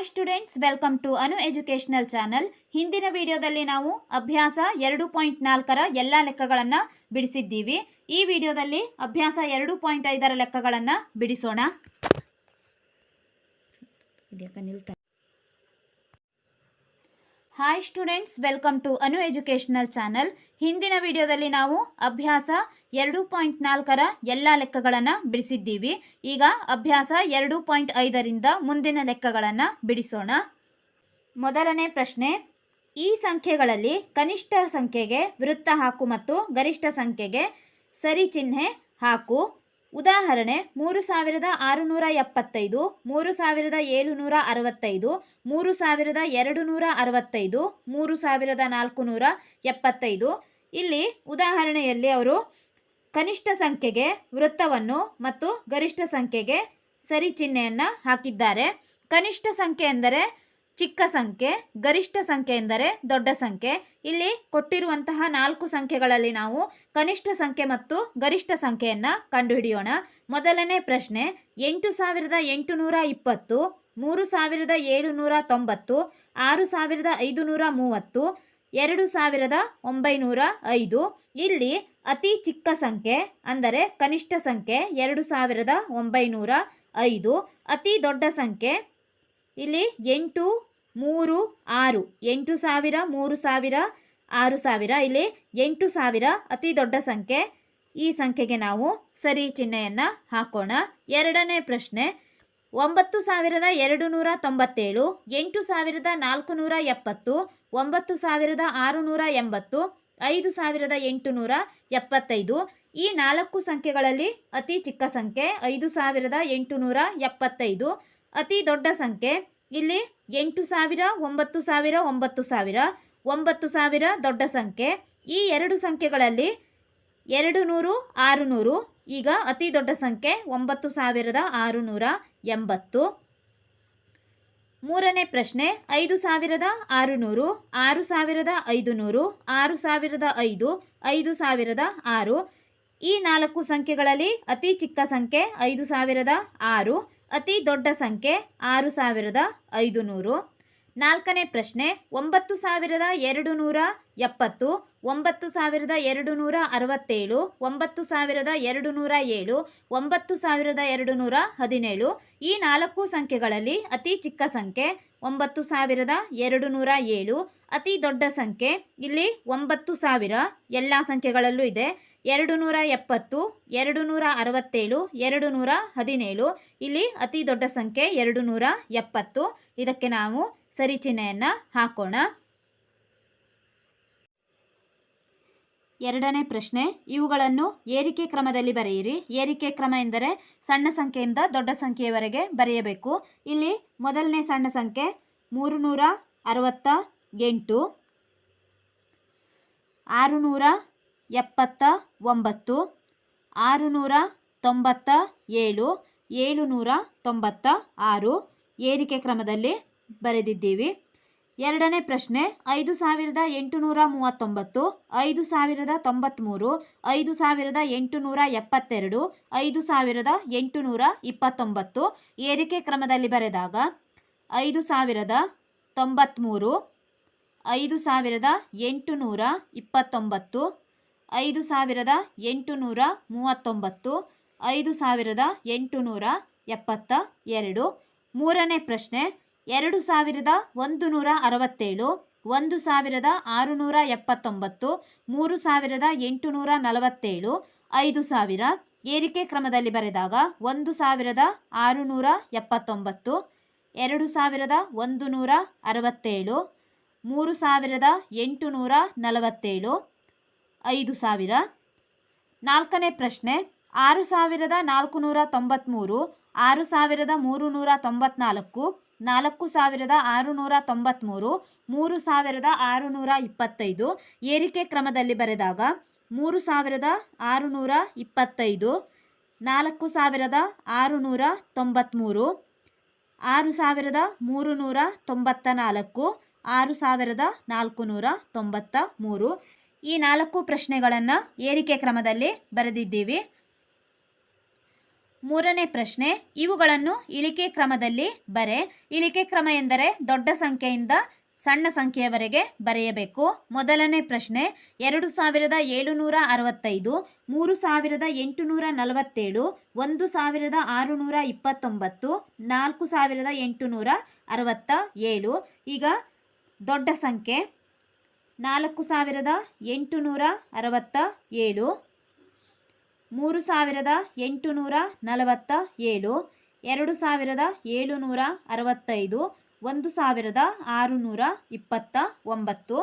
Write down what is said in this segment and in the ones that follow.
Hi students welcome to Anu educational channel ಹಿಂದಿನ ವಿಡಿಯೋದಲ್ಲಿ ನಾವು ಅಭ್ಯಾಸ ಎರಡು ಪಾಯಿಂಟ್ ನಾಲ್ಕರ ಎಲ್ಲ ಲೆಕ್ಕಗಳನ್ನು ಬಿಡಿಸಿದ್ದೀವಿ. ಈ ವಿಡಿಯೋದಲ್ಲಿ ಅಭ್ಯಾಸ ಎರಡು ಪಾಯಿಂಟ್ ಐದರ ಲೆಕ್ಕಗಳನ್ನು ಬಿಡಿಸೋಣ. Hi students welcome to Anu educational channel ಹಿಂದಿನ ವಿಡಿಯೋದಲ್ಲಿ ನಾವು ಅಭ್ಯಾಸ ಎರಡು ಪಾಯಿಂಟ್ ನಾಲ್ಕರ ಎಲ್ಲ ಲೆಕ್ಕಗಳನ್ನು ಬಿಡಿಸಿದ್ದೀವಿ. ಈಗ ಅಭ್ಯಾಸ ಎರಡು ಪಾಯಿಂಟ್ ಐದರಿಂದ ಮುಂದಿನ ಲೆಕ್ಕಗಳನ್ನು ಬಿಡಿಸೋಣ. ಮೊದಲನೇ ಪ್ರಶ್ನೆ, ಈ ಸಂಖ್ಯೆಗಳಲ್ಲಿ ಕನಿಷ್ಠ ಸಂಖ್ಯೆಗೆ ವೃತ್ತ ಹಾಕು ಮತ್ತು ಗರಿಷ್ಠ ಸಂಖ್ಯೆಗೆ ಸರಿ ಚಿಹ್ನೆ ಹಾಕು. ಉದಾಹರಣೆ, ಮೂರು ಸಾವಿರದ ಆರುನೂರ ಎಪ್ಪತ್ತೈದು, ಮೂರು ಸಾವಿರದ ಏಳುನೂರ ಅರವತ್ತೈದು, ಮೂರು ಸಾವಿರದ ಎರಡು ನೂರ ಅರವತ್ತೈದು, ಮೂರು ಸಾವಿರದ ನಾಲ್ಕು ನೂರ ಎಪ್ಪತ್ತೈದು. ಇಲ್ಲಿ ಉದಾಹರಣೆಯಲ್ಲಿ ಅವರು ಕನಿಷ್ಠ ಸಂಖ್ಯೆಗೆ ವೃತ್ತವನ್ನು ಮತ್ತು ಗರಿಷ್ಠ ಸಂಖ್ಯೆಗೆ ಸರಿ ಚಿಹ್ನೆಯನ್ನು ಹಾಕಿದ್ದಾರೆ. ಕನಿಷ್ಠ ಸಂಖ್ಯೆ ಎಂದರೆ ಚಿಕ್ಕ ಸಂಖ್ಯೆ, ಗರಿಷ್ಠ ಸಂಖ್ಯೆ ಎಂದರೆ ದೊಡ್ಡ ಸಂಖ್ಯೆ. ಇಲ್ಲಿ ಕೊಟ್ಟಿರುವಂತಹ ನಾಲ್ಕು ಸಂಖ್ಯೆಗಳಲ್ಲಿ ನಾವು ಕನಿಷ್ಠ ಸಂಖ್ಯೆ ಮತ್ತು ಗರಿಷ್ಠ ಸಂಖ್ಯೆಯನ್ನು ಕಂಡುಹಿಡಿಯೋಣ. ಮೊದಲನೇ ಪ್ರಶ್ನೆ, ಎಂಟು ಸಾವಿರದ ಎಂಟುನೂರ ಇಪ್ಪತ್ತು, ಮೂರು ಸಾವಿರದ ಏಳುನೂರ ತೊಂಬತ್ತು, ಆರು ಸಾವಿರದ ಐದುನೂರ ಮೂವತ್ತು, ಎರಡು ಸಾವಿರದ ಒಂಬೈನೂರ ಐದು. ಇಲ್ಲಿ ಅತಿ ಚಿಕ್ಕ ಸಂಖ್ಯೆ ಅಂದರೆ ಕನಿಷ್ಠ ಸಂಖ್ಯೆ ಎರಡು ಸಾವಿರದ ಒಂಬೈನೂರ ಐದು. ಅತಿ ದೊಡ್ಡ ಸಂಖ್ಯೆ ಇಲ್ಲಿ ಎಂಟು, ಮೂರು, ಆರು. ಎಂಟು ಸಾವಿರ, ಮೂರು ಸಾವಿರ, ಆರು ಸಾವಿರ. ಇಲ್ಲಿ ಎಂಟು ಸಾವಿರ, ಅತಿ ದೊಡ್ಡ ಸಂಖ್ಯೆ. ಈ ಸಂಖ್ಯೆಗೆ ನಾವು ಸರಿ ಚಿಹ್ನೆಯನ್ನು ಹಾಕೋಣ. ಎರಡನೇ ಪ್ರಶ್ನೆ, ಒಂಬತ್ತು ಸಾವಿರದ ಎರಡು ನೂರ ತೊಂಬತ್ತೇಳು, ಎಂಟು ಸಾವಿರದ ನಾಲ್ಕು ನೂರ ಎಪ್ಪತ್ತು, ಒಂಬತ್ತು ಸಾವಿರದ ಆರುನೂರ ಎಂಬತ್ತು, ಐದು ಸಾವಿರದ ಎಂಟುನೂರ ಎಪ್ಪತ್ತೈದು. ಈ ನಾಲ್ಕು ಸಂಖ್ಯೆಗಳಲ್ಲಿ ಅತಿ ಚಿಕ್ಕ ಸಂಖ್ಯೆ, ಐದು ಸಾವಿರದ ಎಂಟುನೂರ ಎಪ್ಪತ್ತೈದು. ಅತಿ ದೊಡ್ಡ ಸಂಖ್ಯೆ. ಇಲ್ಲಿ ಎಂಟು ಸಾವಿರ, ಒಂಬತ್ತು ಸಾವಿರ ಒಂಬತ್ತು ಸಾವಿರ ಒಂಬತ್ತು ಸಾವಿರ ದೊಡ್ಡ ಸಂಖ್ಯೆ. ಈ ಎರಡು ಸಂಖ್ಯೆಗಳಲ್ಲಿ ಎರಡು ನೂರು ಆರುನೂರು ಈಗ ಅತಿ ದೊಡ್ಡ ಸಂಖ್ಯೆ ಒಂಬತ್ತು ಸಾವಿರದ ಆರುನೂರ ಎಂಬತ್ತು. ಮೂರನೇ ಪ್ರಶ್ನೆ, ಐದು ಸಾವಿರದ ಆರುನೂರು, ಆರು ಸಾವಿರದ ಐದು ನೂರು ಆರು ಸಾವಿರದ ಐದು ಐದು ಸಾವಿರದ ಆರು. ಈ ನಾಲ್ಕು ಸಂಖ್ಯೆಗಳಲ್ಲಿ ಅತಿ ಚಿಕ್ಕ ಸಂಖ್ಯೆ ಐದು ಸಾವಿರದ ಆರು. ಅತಿ ದೊಡ್ಡ ಸಂಖ್ಯೆ ಆರು ಸಾವಿರದ ಐದು ನೂರು ನಾಲ್ಕನೇ ಪ್ರಶ್ನೆ, ಒಂಬತ್ತು ಸಾವಿರದ ಎರಡು ನೂರ ಎಪ್ಪತ್ತು, ಒಂಬತ್ತು ಸಾವಿರದ ಎರಡು ನೂರ ಅರವತ್ತೇಳು, ಒಂಬತ್ತು ಸಾವಿರದ ಎರಡು ನೂರ ಏಳು, ಒಂಬತ್ತು ಸಾವಿರದ ಎರಡು ನೂರ ಹದಿನೇಳು. ಈ ನಾಲ್ಕು ಸಂಖ್ಯೆಗಳಲ್ಲಿ ಅತಿ ಚಿಕ್ಕ ಸಂಖ್ಯೆ, ಒಂಬತ್ತು ಸಾವಿರದ ಎರಡು ನೂರ ಏಳು. ಅತಿ ದೊಡ್ಡ ಸಂಖ್ಯೆ, ಇಲ್ಲಿ ಒಂಬತ್ತು ಸಾವಿರ ಎಲ್ಲ ಸಂಖ್ಯೆಗಳಲ್ಲೂ ಇದೆ. ಎರಡು ನೂರ ಎಪ್ಪತ್ತು ಎರಡು ನೂರ ಅರವತ್ತೇಳು ಎರಡು ನೂರ ಹದಿನೇಳು. ಇಲ್ಲಿ ಅತಿ ದೊಡ್ಡ ಸಂಖ್ಯೆ ಎರಡು ನೂರ ಎಪ್ಪತ್ತು. ಇದಕ್ಕೆ ನಾವು ಸರಿ ಚಿಹ್ನೆಯನ್ನು ಹಾಕೋಣ. ಎರಡನೇ ಪ್ರಶ್ನೆ, ಇವುಗಳನ್ನು ಏರಿಕೆ ಕ್ರಮದಲ್ಲಿ ಬರೆಯಿರಿ. ಏರಿಕೆ ಕ್ರಮ ಎಂದರೆ ಸಣ್ಣ ಸಂಖ್ಯೆಯಿಂದ ದೊಡ್ಡ ಸಂಖ್ಯೆಯವರೆಗೆ ಬರೆಯಬೇಕು. ಇಲ್ಲಿ ಮೊದಲನೇ ಸಣ್ಣ ಸಂಖ್ಯೆ ಮೂರು ನೂರ ಅರವತ್ತ ಎಂಟು, ಆರುನೂರ ಎಪ್ಪತ್ತ ಒಂಬತ್ತು, ಆರುನೂರ ತೊಂಬತ್ತ ಏಳು, ಏಳುನೂರ ತೊಂಬತ್ತ ಆರು. ಏರಿಕೆ ಕ್ರಮದಲ್ಲಿ ಬರೆದಿದ್ದೀವಿ. ಎರಡನೇ ಪ್ರಶ್ನೆ, ಐದು ಸಾವಿರದ ಎಂಟುನೂರ ಮೂವತ್ತೊಂಬತ್ತು, ಐದು ಸಾವಿರದ ತೊಂಬತ್ತ್ಮೂರು ಐದು ಸಾವಿರದ ಎಂಟುನೂರ ಎಪ್ಪತ್ತೆರಡು, ಐದು ಸಾವಿರದ ಎಂಟುನೂರ ಇಪ್ಪತ್ತೊಂಬತ್ತು ಏರಿಕೆ ಕ್ರಮದಲ್ಲಿ ಬರೆದಾಗ, ಐದು ಸಾವಿರದ ತೊಂಬತ್ತ್ಮೂರು ಐದು ಸಾವಿರದ ಎಂಟುನೂರ ಇಪ್ಪತ್ತೊಂಬತ್ತು, ಐದು ಸಾವಿರದ ಎಂಟುನೂರ ಮೂವತ್ತೊಂಬತ್ತು, ಐದು ಸಾವಿರದ ಎಂಟುನೂರ ಎಪ್ಪತ್ತ ಎರಡು. ಮೂರನೇ ಪ್ರಶ್ನೆ ಎರಡು ಸಾವಿರದ ಒಂದು ನೂರ ಅರವತ್ತೇಳು, ಒಂದು ಸಾವಿರದ ಆರುನೂರ ಎಪ್ಪತ್ತೊಂಬತ್ತು, ಮೂರು ಸಾವಿರದ ಎಂಟುನೂರ ನಲವತ್ತೇಳು, ಐದು ಸಾವಿರ ಏರಿಕೆ ಕ್ರಮದಲ್ಲಿ ಬರೆದಾಗ ಒಂದು ಸಾವಿರದ ಆರುನೂರ ಎಪ್ಪತ್ತೊಂಬತ್ತು, ಎರಡು ಸಾವಿರದ ಒಂದು ನೂರ ಅರವತ್ತೇಳು, ಮೂರು ಸಾವಿರದ ಎಂಟುನೂರ ನಲವತ್ತೇಳು, ಐದು ಸಾವಿರ. ನಾಲ್ಕನೇ ಪ್ರಶ್ನೆ, ಆರು ಸಾವಿರದ ನಾಲ್ಕು ನೂರ ತೊಂಬತ್ತ್ಮೂರು ಆರು ಸಾವಿರದ ಮೂರು ನೂರ ತೊಂಬತ್ನಾಲ್ಕು ನಾಲ್ಕು ಸಾವಿರದ ಆರುನೂರ ತೊಂಬತ್ತ್ಮೂರು ಮೂರು ಸಾವಿರದ ಆರುನೂರ ಇಪ್ಪತ್ತೈದು, ಏರಿಕೆ ಕ್ರಮದಲ್ಲಿ ಬರೆದಾಗ ಮೂರು ಸಾವಿರದ ಆರುನೂರ ಇಪ್ಪತ್ತೈದು, ನಾಲ್ಕು ಸಾವಿರದ ಆರುನೂರ ತೊಂಬತ್ತ್ಮೂರು ಆರು ಸಾವಿರದ ಮೂರು ನೂರ ತೊಂಬತ್ತ ನಾಲ್ಕು, ಆರು ಸಾವಿರದ ನಾಲ್ಕು ನೂರ ತೊಂಬತ್ತ ಮೂರು. ಈ ನಾಲ್ಕು ಪ್ರಶ್ನೆಗಳನ್ನು ಏರಿಕೆ ಕ್ರಮದಲ್ಲಿ ಬರೆದಿದ್ದೀವಿ. ಮೂರನೇ ಪ್ರಶ್ನೆ, ಇವುಗಳನ್ನು ಇಳಿಕೆ ಕ್ರಮದಲ್ಲಿ ಬರೆ. ಇಳಿಕೆ ಕ್ರಮ ಎಂದರೆ ದೊಡ್ಡ ಸಂಖ್ಯೆಯಿಂದ ಸಣ್ಣ ಸಂಖ್ಯೆಯವರೆಗೆ ಬರೆಯಬೇಕು. ಮೊದಲನೇ ಪ್ರಶ್ನೆ, ಎರಡು ಸಾವಿರದ ಏಳುನೂರ ಅರವತ್ತೈದು, ಮೂರು ಸಾವಿರದ ಎಂಟುನೂರ ನಲವತ್ತೇಳು, ಒಂದು ಸಾವಿರದ ಆರುನೂರ ಇಪ್ಪತ್ತೊಂಬತ್ತು, ನಾಲ್ಕು ಸಾವಿರದ ಎಂಟುನೂರ ಅರವತ್ತ ಏಳು. ಈಗ ದೊಡ್ಡ ಸಂಖ್ಯೆ, ನಾಲ್ಕು ಸಾವಿರದ ಎಂಟುನೂರ ಅರವತ್ತ ಏಳು. ಮೂರು ಸಾವಿರದ ಎಂಟುನೂರ ನಲವತ್ತ ಏಳು, ಎರಡು ಸಾವಿರದ ಏಳುನೂರ ಅರವತ್ತೈದು, ಒಂದು ಸಾವಿರದ ಆರುನೂರ ಇಪ್ಪತ್ತ ಒಂಬತ್ತು.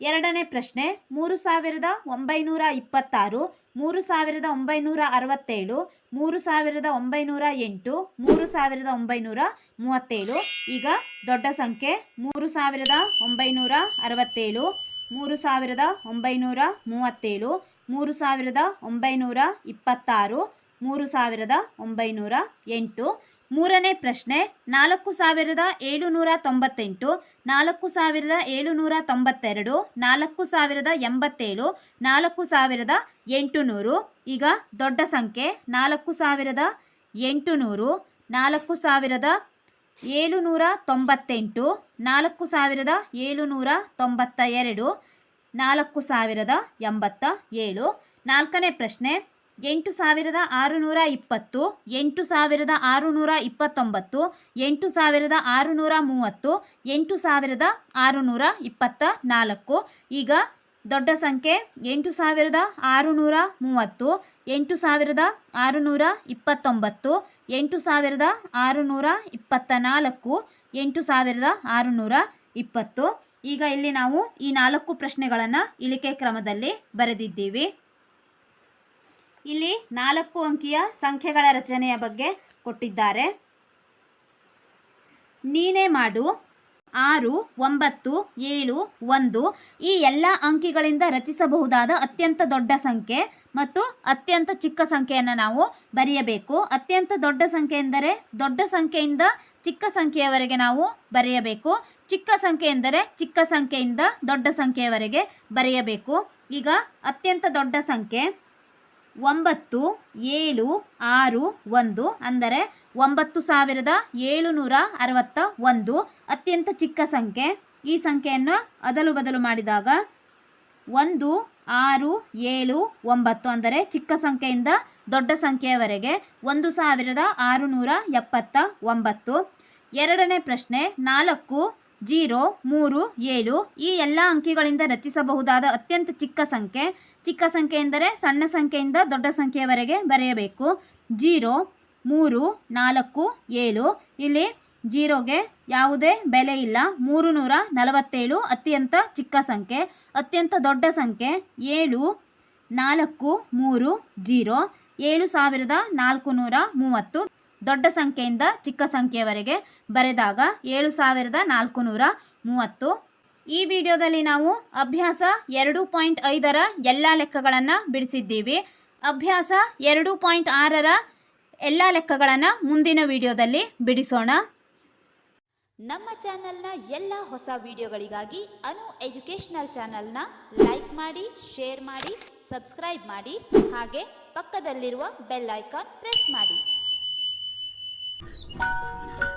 ಎರಡನೇ ಪ್ರಶ್ನೆ, ಮೂರು ಸಾವಿರದ ಒಂಬೈನೂರ ಇಪ್ಪತ್ತಾರು, ಮೂರು ಸಾವಿರದ ಒಂಬೈನೂರ ಅರವತ್ತೇಳು, ಮೂರು ಸಾವಿರದ ಒಂಬೈನೂರ ಎಂಟು, ಮೂರು ಸಾವಿರದ ಒಂಬೈನೂರ ಮೂವತ್ತೇಳು. ಈಗ ದೊಡ್ಡ ಸಂಖ್ಯೆ, ಮೂರು ಸಾವಿರದ ಒಂಬೈನೂರ ಅರವತ್ತೇಳು, ಮೂರು ಸಾವಿರದ ಒಂಬೈನೂರ ಮೂವತ್ತೇಳು ಮೂರು ಸಾವಿರದ ಒಂಬೈನೂರ ಇಪ್ಪತ್ತಾರು, ಮೂರು ಸಾವಿರದ ಒಂಬೈನೂರ ಎಂಟು. ಮೂರನೇ ಪ್ರಶ್ನೆ, ನಾಲ್ಕು ಸಾವಿರದ ಏಳುನೂರ ತೊಂಬತ್ತೆಂಟು, ನಾಲ್ಕು ಸಾವಿರದ ಏಳುನೂರ ತೊಂಬತ್ತೆರಡು, ನಾಲ್ಕು ಸಾವಿರದ ಎಂಬತ್ತೇಳು, ನಾಲ್ಕು ಸಾವಿರದ ಎಂಟುನೂರು. ಈಗ ದೊಡ್ಡ ಸಂಖ್ಯೆ, ನಾಲ್ಕು ಸಾವಿರದ ಎಂಟುನೂರು, ನಾಲ್ಕು ಸಾವಿರದ ಏಳುನೂರ ತೊಂಬತ್ತೆಂಟು, ನಾಲ್ಕು ಸಾವಿರದ ಏಳುನೂರ ತೊಂಬತ್ತ ಎರಡು ನಾಲ್ಕು ಸಾವಿರದ ಎಂಬತ್ತ ಏಳು. ನಾಲ್ಕನೇ ಪ್ರಶ್ನೆ, ಎಂಟು ಸಾವಿರದ ಆರುನೂರ ಇಪ್ಪತ್ತು, ಎಂಟು ಸಾವಿರದ ಆರುನೂರ ಇಪ್ಪತ್ತೊಂಬತ್ತು, ಎಂಟು ಸಾವಿರದ ಆರುನೂರ ಮೂವತ್ತು, ಎಂಟು ಸಾವಿರದ ಆರುನೂರ ಇಪ್ಪತ್ತ ನಾಲ್ಕು. ಈಗ ದೊಡ್ಡ ಸಂಖ್ಯೆ, ಎಂಟು ಸಾವಿರದ ಆರುನೂರ ಮೂವತ್ತು, ಎಂಟು ಸಾವಿರದ ಆರುನೂರ ಇಪ್ಪತ್ತೊಂಬತ್ತು, ಎಂಟು ಸಾವಿರದ ಆರುನೂರ ಇಪ್ಪತ್ತ ನಾಲ್ಕು, ಎಂಟು ಸಾವಿರದ ಆರುನೂರ ಇಪ್ಪತ್ತು. ಈಗ ಇಲ್ಲಿ ನಾವು ಈ ನಾಲ್ಕು ಪ್ರಶ್ನೆಗಳನ್ನು ಇಳಿಕೆ ಕ್ರಮದಲ್ಲಿ ಬರೆದಿದ್ದೀವಿ. ಇಲ್ಲಿ ನಾಲ್ಕು ಅಂಕಿಯ ಸಂಖ್ಯೆಗಳ ರಚನೆಯ ಬಗ್ಗೆ ಕೊಟ್ಟಿದ್ದಾರೆ. ನೀನೇ ಮಾಡು. ಆರು, ಒಂಬತ್ತು, ಏಳು, ಒಂದು ಈ ಎಲ್ಲ ಅಂಕಿಗಳಿಂದ ರಚಿಸಬಹುದಾದ ಅತ್ಯಂತ ದೊಡ್ಡ ಸಂಖ್ಯೆ ಮತ್ತು ಅತ್ಯಂತ ಚಿಕ್ಕ ಸಂಖ್ಯೆಯನ್ನು ನಾವು ಬರೆಯಬೇಕು. ಅತ್ಯಂತ ದೊಡ್ಡ ಸಂಖ್ಯೆ ಎಂದರೆ ದೊಡ್ಡ ಸಂಖ್ಯೆಯಿಂದ ಚಿಕ್ಕ ಸಂಖ್ಯೆಯವರೆಗೆ ನಾವು ಬರೆಯಬೇಕು. ಚಿಕ್ಕ ಸಂಖ್ಯೆ ಎಂದರೆ ಚಿಕ್ಕ ಸಂಖ್ಯೆಯಿಂದ ದೊಡ್ಡ ಸಂಖ್ಯೆಯವರೆಗೆ ಬರೆಯಬೇಕು. ಈಗ ಅತ್ಯಂತ ದೊಡ್ಡ ಸಂಖ್ಯೆ ಒಂಬತ್ತು, ಏಳು, ಆರು, ಒಂದು ಅಂದರೆ ಒಂಬತ್ತು ಸಾವಿರದ ಏಳುನೂರ ಅರವತ್ತ ಒಂದು. ಅತ್ಯಂತ ಚಿಕ್ಕ ಸಂಖ್ಯೆ. ಈ ಸಂಖ್ಯೆಯನ್ನು ಅದಲು ಬದಲು ಮಾಡಿದಾಗ ಒಂದು, ಆರು, ಏಳು, ಒಂಬತ್ತು ಅಂದರೆ ಚಿಕ್ಕ ಸಂಖ್ಯೆಯಿಂದ ದೊಡ್ಡ ಸಂಖ್ಯೆಯವರೆಗೆ ಒಂದು ಸಾವಿರದ ಆರುನೂರ ಎಪ್ಪತ್ತ ಒಂಬತ್ತು. ಎರಡನೇ ಪ್ರಶ್ನೆ ನಾಲ್ಕು ಜೀರೋ, ಮೂರು, ಏಳು ಈ ಎಲ್ಲ ಅಂಕಿಗಳಿಂದ ರಚಿಸಬಹುದಾದ ಅತ್ಯಂತ ಚಿಕ್ಕ ಸಂಖ್ಯೆ. ಚಿಕ್ಕ ಸಂಖ್ಯೆ ಎಂದರೆ ಸಣ್ಣ ಸಂಖ್ಯೆಯಿಂದ ದೊಡ್ಡ ಸಂಖ್ಯೆಯವರೆಗೆ ಬರೆಯಬೇಕು. ಜೀರೋ, ಮೂರು, ನಾಲ್ಕು, ಏಳು ಇಲ್ಲಿ ಜೀರೋಗೆ ಯಾವುದೇ ಬೆಲೆ ಇಲ್ಲ. ಮೂರು ನೂರ ನಲವತ್ತೇಳು ಅತ್ಯಂತ ಚಿಕ್ಕ ಸಂಖ್ಯೆ. ಅತ್ಯಂತ ದೊಡ್ಡ ಸಂಖ್ಯೆ. ಏಳು, ನಾಲ್ಕು, ಮೂರು, ಜೀರೋ. ಏಳು ಸಾವಿರದ ನಾಲ್ಕು ನೂರ ಮೂವತ್ತು. ದೊಡ್ಡ ಸಂಖ್ಯೆಯಿಂದ ಚಿಕ್ಕ ಸಂಖ್ಯೆಯವರೆಗೆ ಬರೆದಾಗ ಏಳು ಸಾವಿರದ ನಾಲ್ಕು ನೂರ ಮೂವತ್ತು. ಈ ವಿಡಿಯೋದಲ್ಲಿ ನಾವು ಅಭ್ಯಾಸ ಎರಡು ಪಾಯಿಂಟ್ ಐದರ ಎಲ್ಲ ಲೆಕ್ಕಗಳನ್ನು ಬಿಡಿಸಿದ್ದೀವಿ. ಅಭ್ಯಾಸ ಎರಡು ಪಾಯಿಂಟ್ ಆರರ ಎಲ್ಲ ಲೆಕ್ಕಗಳನ್ನು ಮುಂದಿನ ವಿಡಿಯೋದಲ್ಲಿ ಬಿಡಿಸೋಣ. ನಮ್ಮ ಚಾನೆಲ್ನ ಎಲ್ಲ ಹೊಸ ವಿಡಿಯೋಗಳಿಗಾಗಿ ಅನು ಎಜುಕೇಷನಲ್ ಚಾನೆಲ್ನ ಲೈಕ್ ಮಾಡಿ, ಶೇರ್ ಮಾಡಿ, ಸಬ್ಸ್ಕ್ರೈಬ್ ಮಾಡಿ, ಹಾಗೆ ಪಕ್ಕದಲ್ಲಿರುವ ಬೆಲ್ ಐಕಾನ್ ಪ್ರೆಸ್ ಮಾಡಿ. Thank you.